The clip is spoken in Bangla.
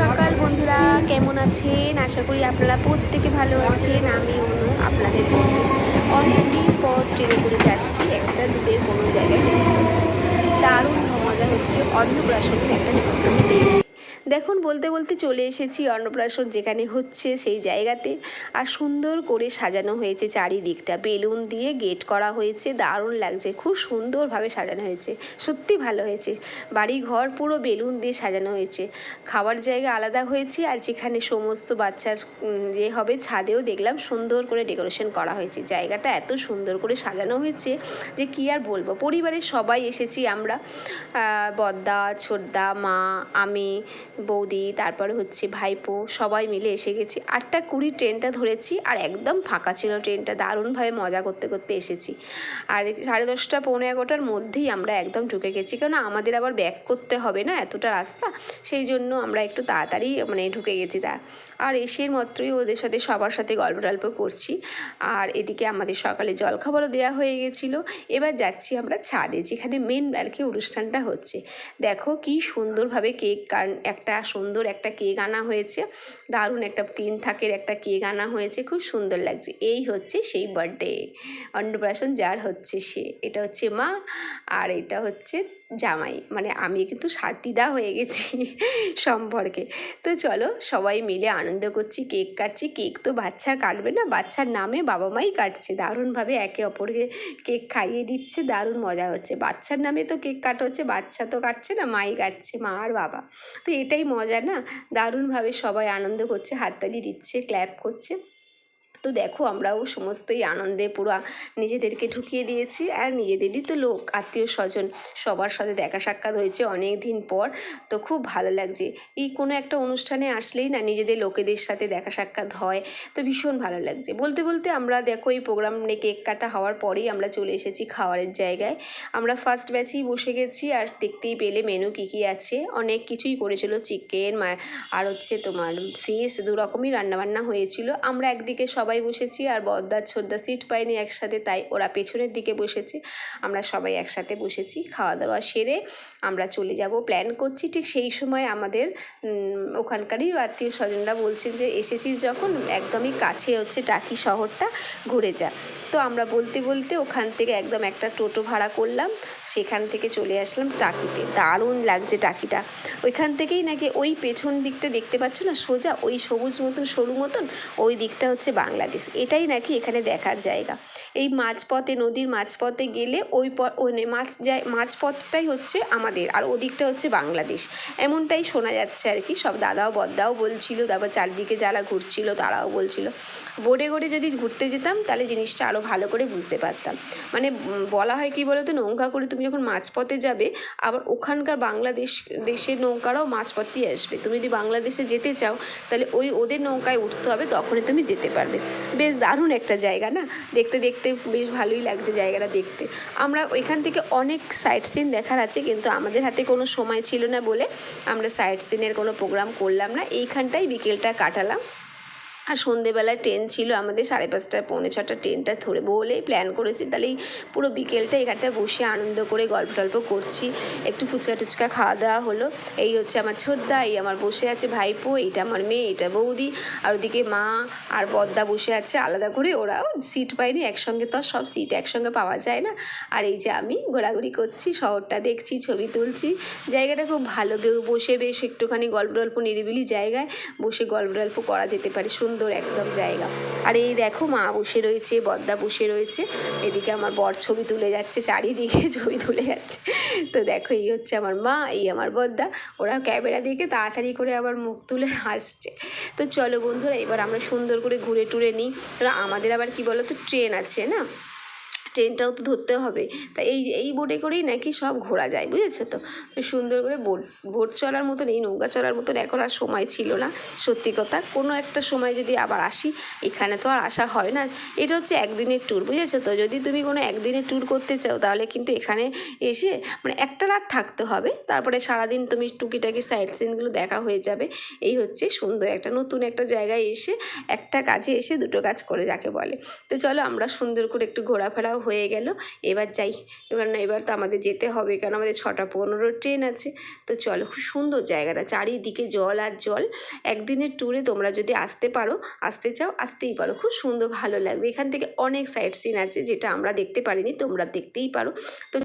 সকাল বন্ধুরা, কেমন আছেন? আশা করি আপনারা প্রত্যেকে ভালো আছেন, আমি অনু, আপনাদের বন্ধু অনেকদিন পর ট্রেনে করে যাচ্ছি, একটা দূরের কোনো জায়গায়। দারুণ মজা হচ্ছে, অন্নপ্রাশনের একটা নেমন্তন্ন পেয়েছি। দেখুন, বলতে বলতে চলে এসেছি অন্নপ্রাশন যেখানে হচ্ছে সেই জায়গাতে। আর সুন্দর করে সাজানো হয়েছে চারিদিকটা। বেলুন দিয়ে গেট করা হয়েছে, দারুণ লাগছে। খুব সুন্দরভাবে সাজানো হয়েছে। সত্যি ভালো হয়েছে। বাড়ি ঘর পুরো বেলুন দিয়ে সাজানো হয়েছে। খাবার জায়গা আলাদা হয়েছে আর যেখানে সমস্ত বাচ্চার ইয়ে হবে ছাদেও দেখলাম সুন্দর করে ডেকোরেশন করা হয়েছে। জায়গাটা এত সুন্দর করে সাজানো হয়েছে যে কি আর বলব? পরিবারের সবাই এসেছি আমরা। বদ্দা ছোটদা মা, আমি বৌদি, তারপরে হচ্ছে ভাইপো, সবাই মিলে এসে গেছি। আটটা কুড়ি ট্রেনটা ধরেছি আর একদম ফাঁকা ছিল ট্রেনটা। দারুণভাবে মজা করতে করতে এসেছি। আর সাড়ে দশটা, পৌনে এগারোটার মধ্যেই আমরা একদম ঢুকে গেছি। কারণ আমাদের আবার ব্যাক করতে হবে না এতটা রাস্তা। সেই জন্য আমরা একটু তাড়াতাড়ি মানে ঢুকে গেছি তা। আর এসে মাত্রই ওদের সাথে সবার সাথে গল্প টল্প করছি। আর এদিকে আমাদের সকালে জলখাবারও দেওয়া হয়ে গেছিল। এবার যাচ্ছি আমরা ছাদে, যেখানে মেন আর কি অনুষ্ঠানটা হচ্ছে। দেখো কি সুন্দরভাবে কেক একটা সুন্দর একটা কেক আনা হয়েছে। দারুণ একটা তিন থাকের একটা কেক আনা হয়েছে। খুব সুন্দর লাগছে। এই হচ্ছে সেই বার্থডে অন্নপ্রাশন যার হচ্ছে সে। এটা হচ্ছে মা আর এটা হচ্ছে জামাই। মানে আমি কিন্তু সাতিদা হয়ে গেছি সম্পর্কে। তো চলো সবাই মিলে আনন্দ করছি, কেক কাটছি। কেক তো বাচ্চা কাটবে না, বাচ্চার নামে বাবা মাই কাটছে। দারুণভাবে একে অপরকে কেক খাইয়ে দিচ্ছে, দারুণ মজা হচ্ছে। বাচ্চার নামে তো কেক কাটা হচ্ছে, বাচ্চা তো কাটছে না, মাই কাটছে, মা আর বাবা। তো এটাই মজা না? দারুণভাবে সবাই আনন্দ করছে, হাততালি দিচ্ছে, ক্ল্যাপ করছে। তো দেখো আমরাও সমস্তই আনন্দে পুরো নিজেদেরকে ঢুকিয়ে দিয়েছি আর নিজেদেরই তো লোক আত্মীয় স্বজন সবার সাথে দেখা সাক্ষাৎ হয়েছে অনেক দিন পর। তো খুব ভালো লাগছে। এই কোনো একটা অনুষ্ঠানে আসলেই না নিজেদের লোকেদের সাথে দেখা সাক্ষাৎ হয়। তো ভীষণ ভালো লাগছে। বলতে বলতে আমরা দেখো এই প্রোগ্রাম কেক কাটা হওয়ার পরেই আমরা চলে এসেছি খাওয়ারের জায়গায়। আমরা ফার্স্ট ব্যাচেই বসে গেছি আর দেখতেই পেলে মেনু কী কী আছে। অনেক কিছুই করেছিল। চিকেন আর হচ্ছে তোমার ফিশ দু রকমই রান্নাবান্না হয়েছিল। আমরা একদিকে সবাই বসেছি আর বদ্দার ছোদ্দা সিট পাইনি একসাথে, তাই ওরা পেছনের দিকে বসেছে। আমরা সবাই একসাথে বসেছি, খাওয়া দাওয়া সেরে আমরা চলে যাব। প্ল্যান করছি ঠিক সেই সময় আমাদের ওখানকারই আত্মীয় স্বজনরা বলছেন যে, এসেছিস যখন? একদমই কাছে হচ্ছে টাকি শহরটা, ঘুরে যা। তো আমরা বলতে বলতে ওখান থেকে একদম একটা টোটো ভাড়া করলাম। সেখান থেকে চলে আসলাম টাকিতে। দারুণ লাগছে টাকিটা। ওইখান থেকেই নাকি ওই পেছন দিকটা দেখতে পাচ্ছ না? সোজা ওই সবুজ মতন, সরু মতন ওই দিকটা হচ্ছে বাংলাদেশ। এটাই নাকি এখানে দেখার জায়গা। এই মাঝপথে, নদীর মাঝপথে গেলে ওই প ওই নে- মাছ যায়, মাঝপথটাই হচ্ছে আমাদের। আর ওদিকটা হচ্ছে বাংলাদেশ। এমনটাই শোনা যাচ্ছে আর কি। সব দাদাও, বদ্দাও বলছিল, তারপর চারদিকে যারা ঘুরছিল তারাও বলছিল। বোর্ডে করে যদি ঘুরতে যেতাম, তাহলে জিনিসটা আরও ভালো করে বুঝতে পারতাম। মানে বলা হয় কি বলতো, নৌকা করে তুমি যখন মাঝপথে যাবে, আবার ওখানকার বাংলাদেশ, দেশের নৌকারাও মাঝপথেই আসবে। তুমি যদি বাংলাদেশে যেতে চাও, তাহলে ওই ওদের নৌকায় উঠতে হবে, তখনই তুমি যেতে পারবে। বেশ দারুণ একটা জায়গা না? দেখতে দেখতে বেশ ভালোই লাগছে জায়গাটা দেখতে। আমরা ওইখান থেকে অনেক সাইট সিন দেখার আছে, কিন্তু আমাদের হাতে কোনো সময় ছিল না বলে আমরা সাইট সিনের কোনো প্রোগ্রাম করলাম না। এইখানটাই বিকেলটা কাটালাম। আর সন্ধেবেলায় ট্রেন ছিল, আমাদের সাড়ে পাঁচটা পৌনে ছটা ট্রেনটা ধরে বলেই প্ল্যান করেছি। তাহলে পুরো বিকেলটা এখানটায় বসে আনন্দ করে গল্প টল্প করছি। একটু ফুচকা টুচকা খাওয়া দাওয়া হলো। এই হচ্ছে আমার ছোটদা, এই আমার বসে আছে ভাইপো, এইটা আমার মেয়ে এটা বৌদি। আর ওদিকে মা আর বদ্দা বসে আছে, আলাদা করে ওরাও সিট পায়নি, একসঙ্গে তো সব সিট একসঙ্গে পাওয়া যায় না। আর এই যে আমি ঘোরাঘুরি করছি, শহরটা দেখছি, ছবি তুলছি। জায়গাটা খুব ভালো, বসে বেশ একটুখানি গল্প টল্প নিরিবিলি জায়গায় বসে গল্প টল্প করা যেতে পারে। সুন্দর একদম জায়গা। আর এই দেখো মা বসে রয়েছে, বদ্দা বসে রয়েছে। এদিকে আমার বর ছবি তুলে যাচ্ছে, চারিদিকে ছবি তুলে যাচ্ছে। তো দেখো, এই হচ্ছে আমার মা, এই আমার বদ্দা। ওরা ক্যামেরা দেখে তাড়াতাড়ি করে আবার মুখ তুলে হাসছে তো চলো বন্ধুরা, এবার আমরা সুন্দর করে ঘুরে টুরে নিই। আমাদের আবার কি বলো তো ট্রেন আছে না? ট্রেনটাও তো ধরতে হবে। তা এই এই বোটে করেই নাকি সব ঘোরা যায়, বুঝেছ তো? তো সুন্দর করে বোট বোট চলার মতন, এই নৌকা চলার মতন এখন আর সময় ছিল না, সত্যি কথা। কোনো একটা সময় যদি আবার আসি, এখানে তো আর আসা হয় না। এটা হচ্ছে একদিনের ট্যুর বুঝেছ তো? যদি তুমি কোনো একদিনের ট্যুর করতে চাও, তাহলে কিন্তু এখানে এসে মানে একটা রাত থাকতে হবে। তারপরে সারাদিন তুমি টুকিটাকি সাইড সিনগুলো দেখা হয়ে যাবে। এই হচ্ছে সুন্দর একটা নতুন একটা জায়গায় এসে, একটা কাজে এসে দুটো কাজ করে, যাকে বলে। তো চলো আমরা সুন্দর করে একটু ঘোরাফেরাও হয়ে গেল। এবার যাই। এবার না, এবার তো আমাদের যেতে হবে, কারণ আমাদের ছটা পনেরো ট্রেন আছে। তো চলো, খুব সুন্দর জায়গাটা, চারিদিকে জল আর জল। একদিনের ট্যুরে তোমরা যদি আসতে পারো, আসতে চাও, আসতেই পারো। খুব সুন্দর, ভালো লাগবে। এখান থেকে অনেক সাইট সিন আছে, যেটা আমরা দেখতে পারিনি, তোমরা দেখতেই পারো। তো